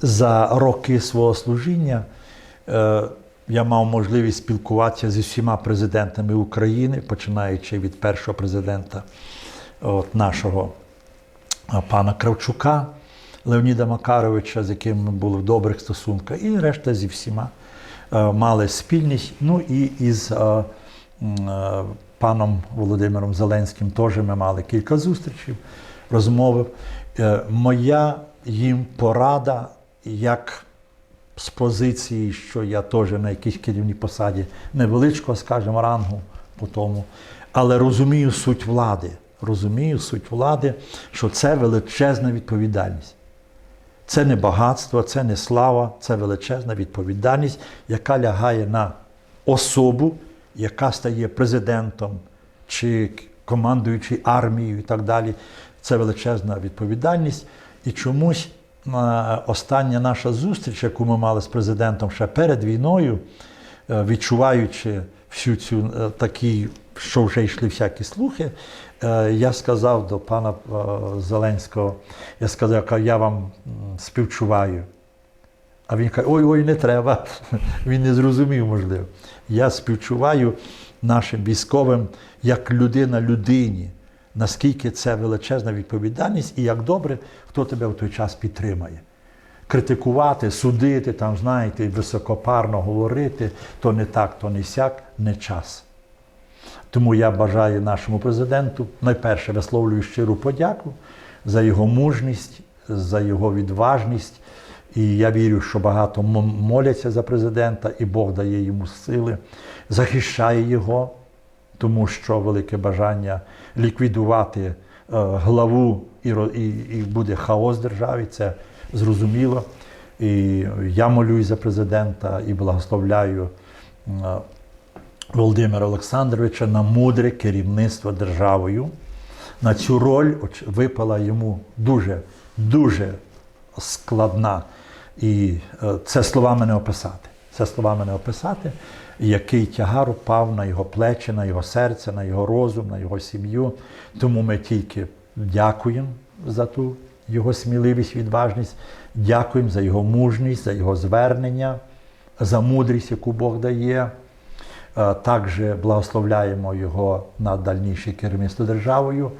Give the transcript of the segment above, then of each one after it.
за роки свого служіння е, я мав можливість спілкуватися зі всіма президентами України, починаючи від першого президента от, нашого пана Кравчука, Леоніда Макаровича, з яким ми були в добрих стосунках, і решта зі всіма е, мали спільність. Ну і із е, е, паном Володимиром Зеленським теж ми мали кілька зустрічей, розмови. Е, Моя їм порада, як з позиції, що я теж на якійсь керівній посаді невеличкого, скажімо, рангу по тому, але розумію суть влади. Розумію суть влади, що це величезна відповідальність. Це не багатство, це не слава, це величезна відповідальність, яка лягає на особу, яка стає президентом чи командуючи армією і так далі. Це величезна відповідальність. І чомусь остання наша зустріч, яку ми мали з президентом ще перед війною, е, відчуваючи всю цю е, такі, що вже йшли всякі слухи, е, я сказав до пана е, Зеленського, я сказав, я вам співчуваю. А він каже, ой, ой, не треба. Він не зрозумів, можливо. Я співчуваю нашим військовим як людина людині, наскільки це величезна відповідальність і як добре, хто тебе в той час підтримає. Критикувати, судити, там, знаєте, високопарно говорити, то не так, то не сяк, не час. Тому я бажаю нашому президенту найперше висловлюю щиру подяку за його мужність, за його відважність. І я вірю, що багато моляться за президента, і Бог дає йому сили, захищає його, тому що велике бажання ліквідувати е, главу і, і, буде хаос в державі. Це зрозуміло. І я молюсь за президента і благословляю е, Володимира Олександровича на мудре керівництво державою. На цю роль випала йому дуже, дуже складна. І е, це словами не описати. Це словами не описати, який тягар впав на його плечі, на його серце, на його розум, на його сім'ю. Тому ми тільки дякуємо за ту його сміливість, відважність, дякуємо за його мужність, за його звернення, за мудрість, яку Бог дає. Е, Також благословляємо його на дальніше керівництво державою.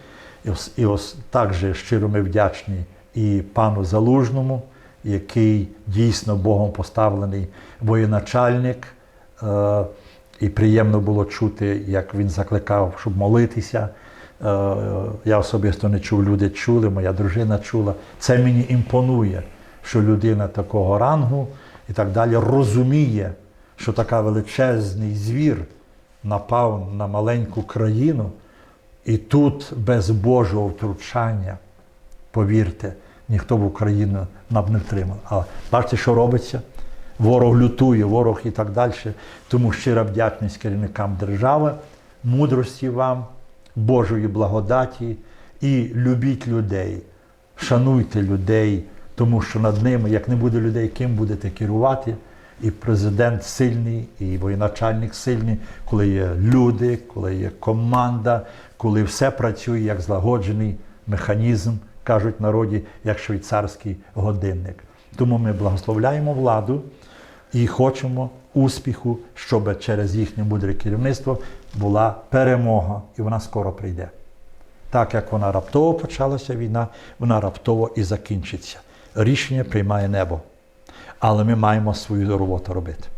І, і ос, також щиро ми вдячні і пану Залужному, який дійсно Богом поставлений воєначальник. Е, І приємно було чути, як він закликав, щоб молитися. Е, Я особисто не чув, люди чули, моя дружина чула. Це мені імпонує, що людина такого рангу і так далі розуміє, що така величезний звір напав на маленьку країну, і тут без Божого втручання, повірте, ніхто в Україну нам не втримав. А бачите, що робиться? Ворог лютує, ворог і так далі. Тому щира вдячність керівникам держави, мудрості вам, Божої благодаті і любіть людей, шануйте людей, тому що над ними, як не буде людей, ким будете керувати. І президент сильний, і воєначальник сильний, коли є люди, коли є команда, коли все працює як злагоджений механізм, кажуть народі, як швейцарський годинник. Тому ми благословляємо владу і хочемо успіху, щоб через їхнє мудре керівництво була перемога, і вона скоро прийде. Так як вона раптово почалася війна, вона раптово і закінчиться. Рішення приймає небо. Але ми маємо свою роботу робити.